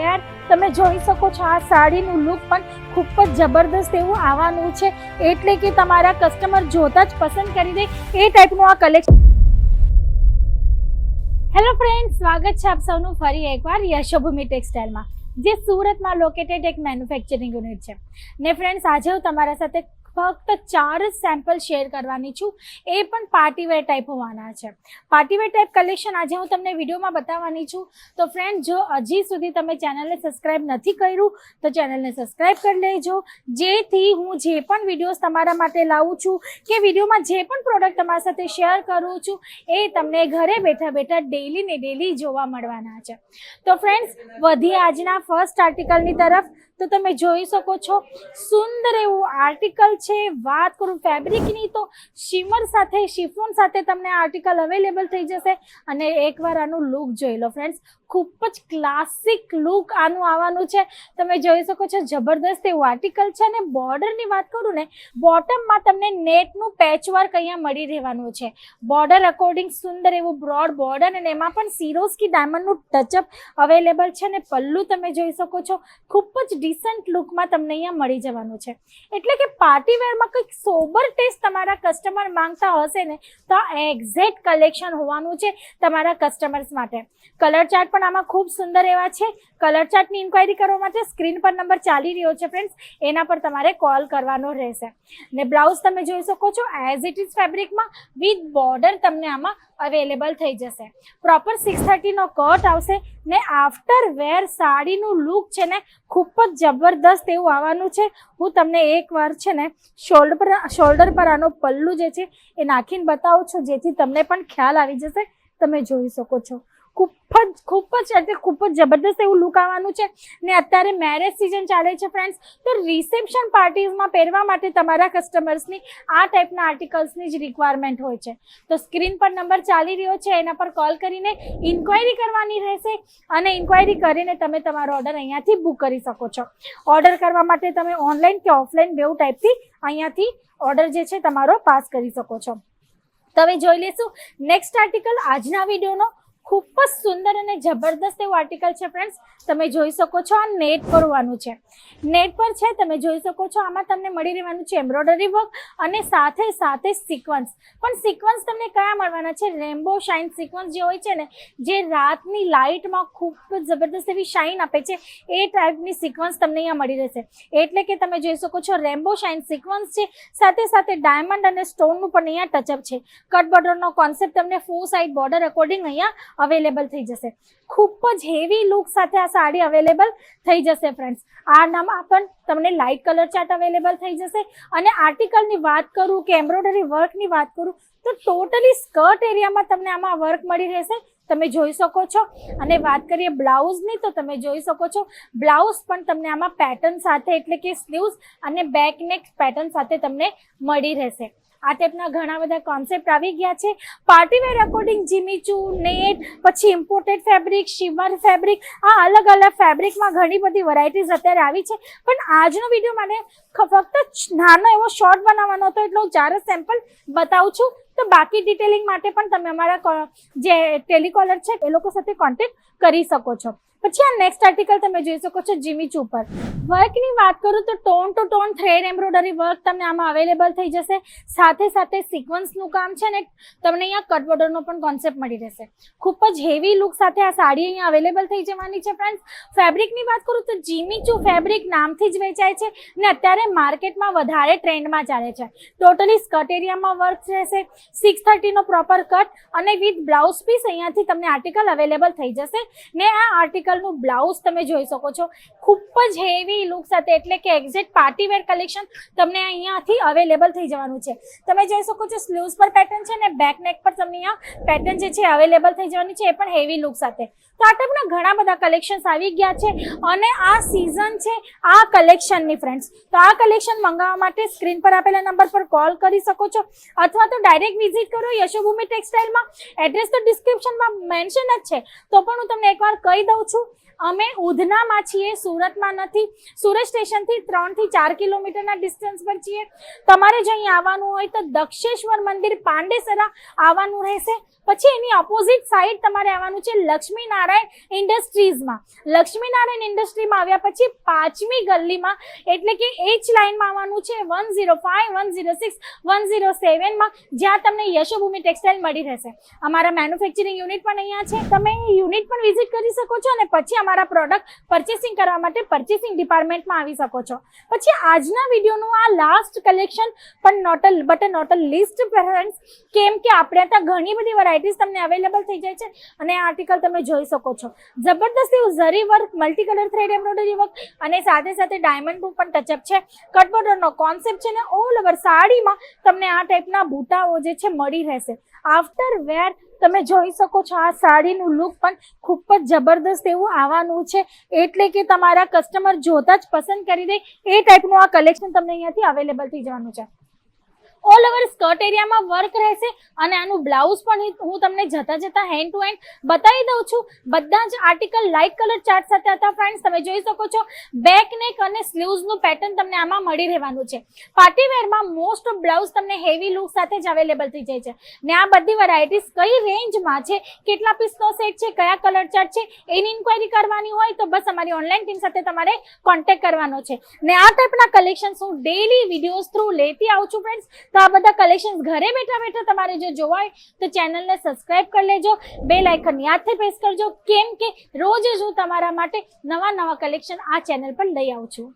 વેર તમે જોઈ શકો છો આ સાડીનું લુક પણ ખૂબ જ જબરદસ્ત એવું આવવાનું છે. એટલે કે તમારા કસ્ટમર જોતા જ પસંદ કરી દે એ ટાઈપનું આ કલેક્શન હેલો ફ્રેન્ડ સ્વાગત છે આપ સૌનું ફરી એકવાર યશોભૂમિ ટેક્સટાઇલમાં જે સુરતમાં લોકેટેડ એક મેન્યુફેક્ચરિંગ યુનિટ છે. ને ફ્રેન્ડ્સ આજે હું તમારા સાથે ફક્ત ચાર જ સેમ્પલ શેર કરવાની છું. એ પણ પાર્ટીવેર ટાઈપ હોવાના છે. પાર્ટીવેર ટાઈપ કલેક્શન આજે હું તમને વિડીયોમાં બતાવવાની છું. તો ફ્રેન્ડ જો હજી સુધી તમે ચેનલને સબસ્ક્રાઇબ નથી કર્યું, તો ચેનલને સબસ્ક્રાઇબ કરી લેજો. જેથી હું જે પણ વિડીયોઝ તમારા માટે લાવું છું કે વિડીયોમાં જે પણ પ્રોડક્ટ તમારા સાથે શેર કરું છું, એ તમને ઘરે બેઠા બેઠા ડેલી ને ડેલી જોવા મળવાના છે. તો ફ્રેન્ડ્સ વધી આજના ફર્સ્ટ આર્ટિકલની તરફ. તો તમે જોઈ શકો છો, સુંદર એવું આર્ટિકલ છે, વાત કરું ફેબ્રિકની તો શિમર સાથે શિફોન સાથે તમને આર્ટિકલ અવેલેબલ થઈ જશે અને એકવાર આનું લુક જોઈ લો ફ્રેન્ડ્સ ખૂબ જ ક્લાસિક લુક આનું આવવાનું છે. તમે જોઈ શકો છો જબરદસ્ત એવું આર્ટિકલ છે અને બોર્ડરની વાત કરું ને બોટમમાં તમને નેટનું પેચવર્ક અહીંયા મળી રહેવાનું છે. બોર્ડર અકોર્ડિંગ સુંદર એવું બ્રોડ બોર્ડર અને એમાં પણ સિરોસ્કી ડાયમંડનું ટચઅપ અવેલેબલ છે અને પલ્લું તમે જોઈ શકો છો, ખૂબ જ ડિસન્ટ લુકમાં તમને અહીંયા મળી જવાનું છે. એટલે કે પાર્ટીવેરમાં કંઈક સોબર ટેસ્ટ તમારા કસ્ટમર માંગતા હશે ને, તો એક્ઝેક્ટ કલેક્શન હોવાનું છે તમારા કસ્ટમર્સ માટે. કલર ચાર્ટ પણ આમાં ખૂબ સુંદર એવા છે. કલર ચાર્ટની ઇન્ક્વાયરી કરવા માટે સ્ક્રીન પર નંબર ચાલી રહ્યો છે ફ્રેન્ડ્સ એના પર તમારે કોલ કરવાનો રહેશે. ને બ્લાઉઝ તમે જોઈ શકો છો એઝ ઇટ ઇઝ ફેબ્રિકમાં વિથ બોર્ડર તમને આમાં અવેલેબલ થઈ જશે. પ્રોપર સિક્સ થર્ટીનો કટ આવશે ને આફ્ટર વેર સાડીનું લુક છે ને ખૂબ જ જબરદસ્ત એવું આવવાનું છે. હું તમને એકવાર છે ને શોલ્ડર પર શોલ્ડર પર આનો પલ્લું જે છે એ નાખીને બતાવું છું, જેથી તમને પણ ખ્યાલ આવી જશે. તમે જોઈ શકો છો. ખૂબ જ ખૂબ જ એટલે ખૂબ જ જબરદસ્ત એવું લુક આવવાનું છે. ને અત્યારે મેરેજ સિઝન ચાલે છે ફ્રેન્ડ્સ તો રિસેપ્શન પાર્ટીઝમાં પહેરવા માટે તમારા કસ્ટમર્સની આ ટાઈપના આર્ટિકલ્સની જ રિક્વાયરમેન્ટ હોય છે. તો સ્ક્રીન પર નંબર ચાલી રહ્યો છે, એના પર કોલ કરીને ઇન્ક્વાયરી કરવાની રહેશે અને ઇન્ક્વાયરી કરીને તમે તમારો ઓર્ડર અહીંયાથી બુક કરી શકો છો. ઓર્ડર કરવા માટે તમે ઓનલાઈન કે ઓફલાઈન બેઉ ટાઈપથી અહીંયાથી ઓર્ડર જે છે, તમારો પાસ કરી શકો છો. તમે જોઈ લેશું નેક્સ્ટ આર્ટિકલ આજના વિડીયોનો ખૂબ જ સુંદર અને જબરદસ્ત એવું આર્ટિકલ છે ફ્રેન્ડ્સ તમે જોઈ શકો છો આ નેટ પર હોવાનું છે. નેટ પર છે, તમે જોઈ શકો છો, આમાં તમને મળી રહેવાનું છે એમ્બ્રોઇડરી વર્ક અને સાથે સાથે સિક્વન્સ પણ સિક્વન્સ તમને કયા મળવાના છે? રેમ્બો શાઇન સિક્વન્સ જે હોય છે ને, જે રાતની લાઇટમાં ખૂબ જ જબરદસ્ત એવી શાઇન આપે છે, એ ટાઈપની સિક્વન્સ તમને અહીંયા મળી રહેશે. એટલે કે તમે જોઈ શકો છો રેમ્બો શાઇન સિક્વન્સ છે, સાથે સાથે ડાયમંડ અને સ્ટોનનું પણ અહીંયા ટચઅપ છે. કટ બોર્ડરનો કોન્સેપ્ટ તમને ફોર સાઇડ બોર્ડર અકોર્ડિંગ અહીંયા અવેલેબલ થઈ જશે. ખૂબ જ હેવી લુક સાથે આ સાડી અવેલેબલ થઈ જશે ફ્રેન્ડ્સ આ નામાં પણ તમને લાઇટ કલર ચાર્ટ અવેલેબલ થઈ જશે. અને આર્ટિકલની વાત કરું કે એમ્બ્રોઇડરી વર્કની વાત કરું, તો ટોટલી સ્કર્ટ એરિયામાં તમને આમાં વર્ક મળી રહેશે. તમે જોઈ શકો છો. અને વાત કરીએ બ્લાઉઝની તો તમે જોઈ શકો છો. બ્લાઉઝ પણ તમને આમાં પેટર્ન સાથે, એટલે કે સ્લીવ્સ અને બેક નેક પેટર્ન સાથે તમને મળી રહેશે. આ ટાઈપના ઘણા બધા કોન્સેપ્ટ આવી ગયા છે. Partywear according Jimmy Choo net પછી ઇમ્પોર્ટેડ ફેબ્રિક શિમર ફેબ્રિક આ અલગ અલગ ફેબ્રિકમાં ઘણી બધી વેરાયટીઝ અત્યારે આવી છે. પણ આજનો વીડિયો મને ફક્ત નાનો એવો શોર્ટ બનાવવાનો હતો એટલે હું ચાર સેમ્પલ બતાવું છું. તો બાકી ડિટેલિંગ માટે પણ તમે અમારા જે ટેલિકોલર છે એ લોકો સાથે કોન્ટેક્ટ કરી શકો છો. પછી આ નેક્સ્ટ આર્ટિકલ તમે જોઈ શકો છો જીમીચુ ઉપર વર્કની વાત કરું તો tone to tone thread embroidery work તમને આમાં અવેલેબલ થઈ જશે. સાથે સાથે સિક્વન્સનું કામ છે ને, તમને અહીંયા કટ બોર્ડરનો પણ કોન્સેપ્ટ મળી રહેશે. ખૂબ જ હેવી લુક સાથે આ સાડી અહીંયા અવેલેબલ થઈ જવાની છે ફ્રેન્ડ્સ ફેબ્રિકની વાત કરું તો જીમીચુ ફેબ્રિક નામથી જ વેચાય છે ને અત્યારે માર્કેટમાં વધારે ટ્રેન્ડમાં ચાલે છે. ટોટલી સ્કર્ટ એરિયામાં વર્ક રહેશે. સિક્સ થર્ટીનો પ્રોપર કટ અને વિથ બ્લાઉઝ પીસ અહીંયાથી તમને આર્ટિકલ અવેલેબલ થઈ જશે. ને આ આર્ટિકલનું બ્લાઉઝ તમે જોઈ શકો છો. ખૂબ જ હેવી લુક સાથે, એટલે કે એક્ઝેક્ટ પાર્ટીવેર કલેક્શન તમને અહીંયાથી અવેલેબલ થઈ જવાનું છે. તમે જોઈ શકો છો સ્લીવ્સ પર પેટર્ન છે ને બેક નેક પર તમને અહીંયા પેટર્ન જે છે અવેલેબલ થઈ જવાની છે, એ પણ હેવી લુક સાથે. તો આ ટાઈપના ઘણા બધા કલેક્શન્સ આવી ગયા છે અને આ સિઝન છે આ કલેક્શનની ફ્રેન્ડ્સ તો આ કલેક્શન મંગાવવા માટે સ્ક્રીન પર આપેલા નંબર પર કોલ કરી શકો છો અથવા તો ડાયરેક્ટ વિઝિટ કરો યશોભૂમિ ટેક્સટાઇલમાં એડ્રેસ તો ડિસ્ક્રિપ્શનમાં મેન્શન જ છે. તો પણ હું તમને એકવાર કહી દઉં છું અમે ઉધનામાં છીએ, સુરતમાં નથી. સુરત સ્ટેશનથી ત્રણથી ચાર કિલોમીટરના ડિસ્ટન્સ પર છીએ. તમારે જો અહીં આવવાનું હોય તો દક્ષેશ્વર મંદિર પાંડેસરા આવવાનું રહેશે. પછી એની ઓપોઝિટ સાઈડ તમારે આવવાનું છે લક્ષ્મીનારાયણ ઇન્ડસ્ટ્રીઝમાં. લક્ષ્મીનારાયણ ઇન્ડસ્ટ્રીમાં આવ્યા પછી પાંચમી ગલ્લીમાં એટલે કે એચ લાઇનમાં આવવાનું છે one zero five one zero six one zero સેવનમાં જ્યાં તમને યશોભૂમિ ટેક્સટાઇલ મળી રહેશે. અમારા મેન્યુફેક્ચરિંગ યુનિટ પણ અહીંયા છે. તમે યુનિટ પણ વિઝિટ કરી શકો છો અને પછી અમારા પ્રોડક્ટ પરચેસિંગ કરવા માટે પરચેસિંગ ડિપાર્ટમેન્ટમાં આવી શકો છો. પછી આજના વિડીયોનું આ લાસ્ટ કલેક્શન પણ not but not least friends કેમ કે આપણે ત્યાં ઘણી બધી વેરાયટીઝ તમને અવેલેબલ થઈ જાય છે અને આર્ટિકલ તમે જોઈ શકો છો. જબરદસ્ત એવું zari work multi colour thread embroidery work અને સાથે સાથે ડાયમંડ પણ ટચઅપ છે. કટબોર્ડરનો કોન્સેપ્ટ છે ને ઓલ ઓવર સાડીમાં તમને આ ટાઈપના બુટાઓ જે છે મળી રહેશે. આફ્ટર વેર તમે જોઈ શકો છો આ સાડીનું લુક પણ ખૂબ જ જબરદસ્ત એવું આવવાનું છે. એટલે કે તમારા કસ્ટમર જોતા જ પસંદ કરી દે. એ ટાઈપનું આ કલેક્શન તમને અહીંયાથી અવેલેબલ થઈ જવાનું છે. ઓલ ઓવર સ્કર્ટ એરિયામાં વર્ક રહેશે અને આનું બ્લાઉઝ પણ હું તમને જતા જતા હેન્ડ ટુ હેન્ડ બતાવી દઉં છું. બધા જ આર્ટિકલ લાઇટ કલર ચાર્ટ સાથે હતા ફ્રેન્ડ્સ તમે જોઈ શકો છો બેક નેક અને સ્લીવ્સનું પેટર્ન તમને આમાં મળી રહેવાનું છે. પાર્ટી વેરમાં મોસ્ટ ઓફ બ્લાઉઝ તમને હેવી લુક સાથે જ અવેલેબલ થઈ જાય છે. ને આ બધી વેરાયટીઝ કઈ રેન્જમાં છે, કેટલા પીસનો સેટ છે, કયા કલર ચાર્ટ છે, એની ઇન્ક્વાયરી કરવાની હોય તો બસ અમારી ઓનલાઈન ટીમ સાથે તમારે કોન્ટેક્ટ કરવાનો છે. ને આ ટાઈપના કલેક્શન્સ હું ડેલી વિડીયોઝ થ્રુ લેતી આવું છું ફ્રેન્ડ્સ તો આ બધા કલેક્શન્સ ઘરે બેઠા બેઠા તમારે જો જોવા હોય તો ચેનલને સબસ્ક્રાઇબ કરી લેજો. બે લાઇકન યાદથી પ્રેસ કરજો. કેમ કે રોજ જ હું તમારા માટે નવા નવા કલેક્શન આ ચેનલ પર લઈ આવું છું.